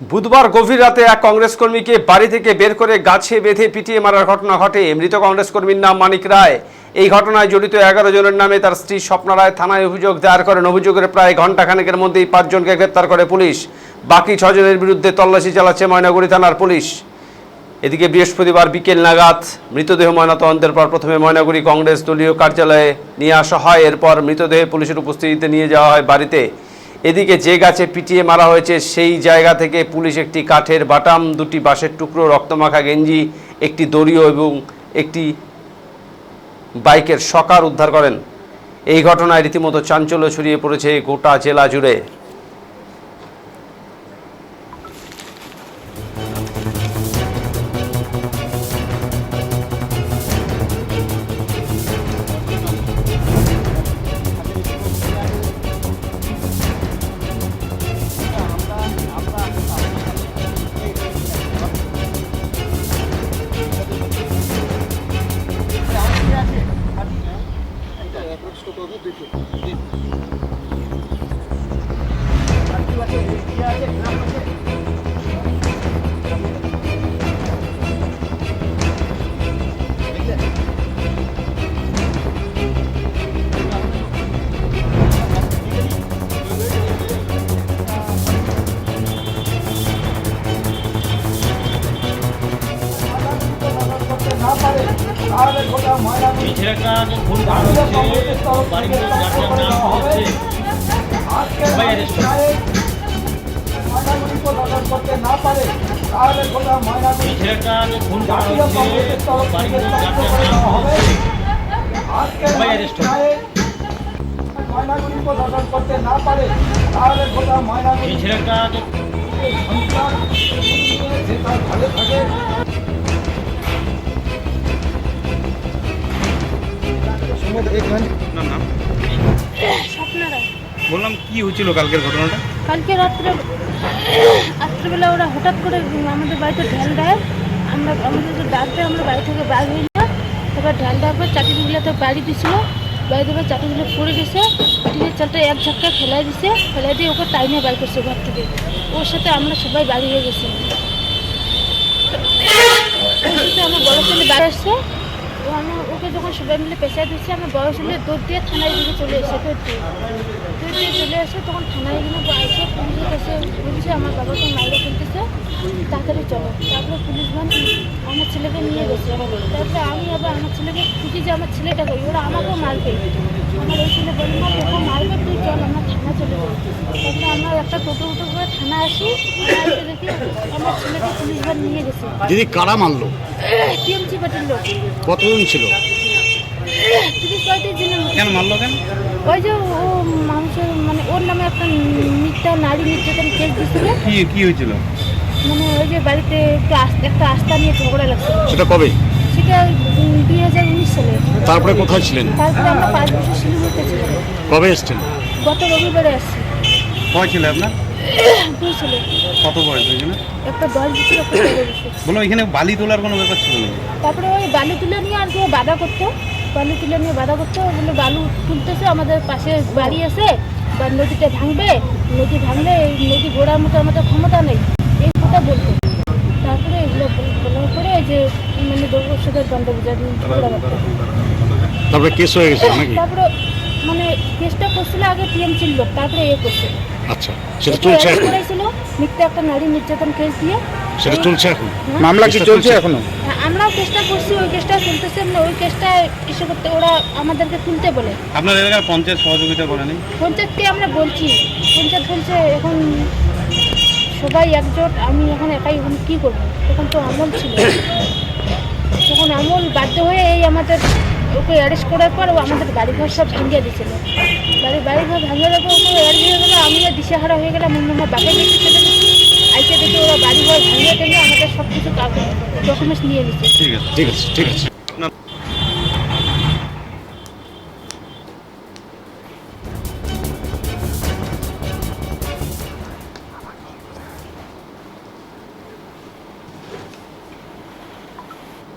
বুধবার গভীর রাতে এক কংগ্রেস কর্মীকে বাড়ি থেকে বের করে গাছে বেঁধে পিটিয়ে মারার ঘটনা ঘটে। মৃত কংগ্রেস কর্মীর নাম মানিক রায়। এই ঘটনায় জড়িত এগারো জনের নামে তার স্ত্রী স্বপ্না রায় থানায় অভিযোগ দায়ের করেন। অভিযোগের প্রায় ঘণ্টাখানেকের মধ্যেই পাঁচজনকে গ্রেপ্তার করে পুলিশ। বাকি ছজনের বিরুদ্ধে তল্লাশি চালাচ্ছে ময়নাগুড়ি থানার পুলিশ। এদিকে বৃহস্পতিবার বিকেল নাগাদ মৃতদেহ ময়নাতদন্তের পর প্রথমে ময়নাগুড়ি কংগ্রেস দলীয় কার্যালয়ে নিয়ে আসা হয়। এরপর মৃতদেহে পুলিশের উপস্থিতিতে নিয়ে যাওয়া হয় বাড়িতে। এদিকে যে গাছে পিটিয়ে মারা হয়েছে, সেই জায়গা থেকে পুলিশ একটি কাঠের বাটাম, দুটি বাঁশের টুকরো, রক্তমাখা গেঞ্জি, একটি দড়িও এবং একটি বাইকের সকার উদ্ধার করেন। এই ঘটনায় রীতিমতো চাঞ্চল্য ছড়িয়ে পড়েছে গোটা জেলা জুড়ে। এই ছেলেটাকে খুন হচ্ছে বাড়ির লোক গার্জিয়ান নাম হচ্ছে সবাই অ্যারেস্ট এই ছেলেটাকে খুন করা হচ্ছে বাড়ির লোক গার্জিয়ান নাম হচ্ছে। সবাই অ্যারেস্ট এই ছেলেটাকে আপনার নাম স্বপ্না রায়। বললাম কি হয়েছিল কালকের ঘটনাটা? কালকে রাত্রে, রাত্রেবেলা ওরা হঠাৎ করে আমাদের বাড়িতে ঢেল দেয়। আমরা, আমাদের ডাক দেয় আমরা বাড়ি থেকে বার হই না। তারপর ঢেল দেওয়ার পর চাটিগুলোতে বাড়ি দিছিল। বাড়ি দেওয়ার চাটিগুলো পড়ে গেছে। টিনের চালটা এক ঝাক্কা ফেলাই দিছে। ফেলাই দিয়ে ওকে টাইমে বার করছে ঘর থেকে। ওর সাথে আমরা সবাই বাড়ি হয়ে গেছি। আমার বড় ছেলে বাড়ি আসছে। ও আমার, ওকে যখন সবাই মিলে পেশায় দিচ্ছে আমার বড় ছেলে দৌড় দিয়ে থানায় দিকে চলে এসে, দৌড় দিয়ে। দৌড় দিয়ে চলে আসে তখন থানায় গেলে বলছে আমার বাবাকে মাইরে ফেলতেছে তাড়াতাড়ি চলো। তারপরে পুলিশ ম্যান আমার ছেলেকে নিয়ে গেছে। তারপরে আমি আবার আমার ছেলেকে খুঁজি যে আমার ছেলেটা করি ওরা আমাকেও মারবে। আমার ওই ছেলে বলি না তোকে মারবে তুই চল আমরা থানা চলে যাব তারপরে আমরা একটা টোটো উটো করে থানা আসি। দেখি আমার ছেলেকে পুলিশ ম্যান নিয়ে গেছে। দিদি কারা মারলো? টিএমসি পার্টির লোক। কতজন ছিল? তিরিশ পঁয়ত্রিশ জনের কেন মারলো কেন? ওই যে ও মানুষের মানে ওর নামে একটা মিথ্যা নারী নির্যাতন কেস দিছিল কি কি হয়েছিল? মানে ওই যে বাড়িতে একটু আস- একটা আস্থা নিয়ে ঝগড়া লাগছে সেটা কবে? সেটা দুই হাজার উনিশ সালে। তারপরে কোথায় ছিলেন? তারপরে আমরা পাঁচ বছর শিলিগুড়িতে ছিলাম। কবে এসছেন? গত রবিবারে আসছি। কয় ছিল আপনার? দুই ছেলে। কত বয়স দুইজনে একটা দশ বছর একটা তেরো বছর। বলো এখানে বালি তোলার কোনো ব্যাপার ছিল না তারপরে ওই বালু তুলে নিয়ে আর কি ও বাধা করতো। বালু তুলে নিয়ে বাধা করতো বলে বালু তুলতেছে আমাদের পাশে বাড়ি আছে। বা নদীটা ভাঙবে নদী ভাঙলে এই নদী গোড়ার মতো আমাদের ক্ষমতা নেই। এই কথা বলতো তারপরে এগুলো বলার পরে যে মানে দুর্গোৎসবের দণ্ড বুঝা তারপরে কেস হয়ে গেছে তারপরে মানে কেসটা করছিল আগে টিএমসির লোক তারপরে এ করছে। আচ্ছা সেটা চলছে এখন? করেছিল মিথ্যা একটা নারী নির্যাতন কেস দিয়ে। সেটা চলছে এখন? মামলা কি চলছে। এখনও? হ্যাঁ, আমরাও চেষ্টা করছি ওই কেসটা চলতেছে মানে ওই কেসটা ইসে করতে ওরা আমাদেরকে তুলতে বলে। আপনার এলাকার পঞ্চায়েত সহযোগিতা করেনি পঞ্চায়েতকে আমরা বলছি পঞ্চায়েত বলছে এখন সবাই একজোট আমি এখন একাই এখন কী করব? তখন তো আমল ছিল। তখন আমল বাধ্য হয়ে এই আমাদের ওকে অ্যারেস্ট করার পর ও আমাদের বাড়িঘর সব ভাঙিয়ে দিয়েছিল। বাড়ি বাড়িঘর ভাঙিয়ে দেওয়ার পর ওকে অ্যারেস্ট হয়ে গেলো, আমিও দিশেহারা হয়ে গেলাম, অন্য আমার বাপে গেছি আইসে দেখি ওরা বাড়িঘর ভাঙিয়ে টেনে আমাদের সব কিছু ডকুমেন্টস নিয়ে নিচ্ছে ঠিক আছে ঠিক আছে ঠিক আছে।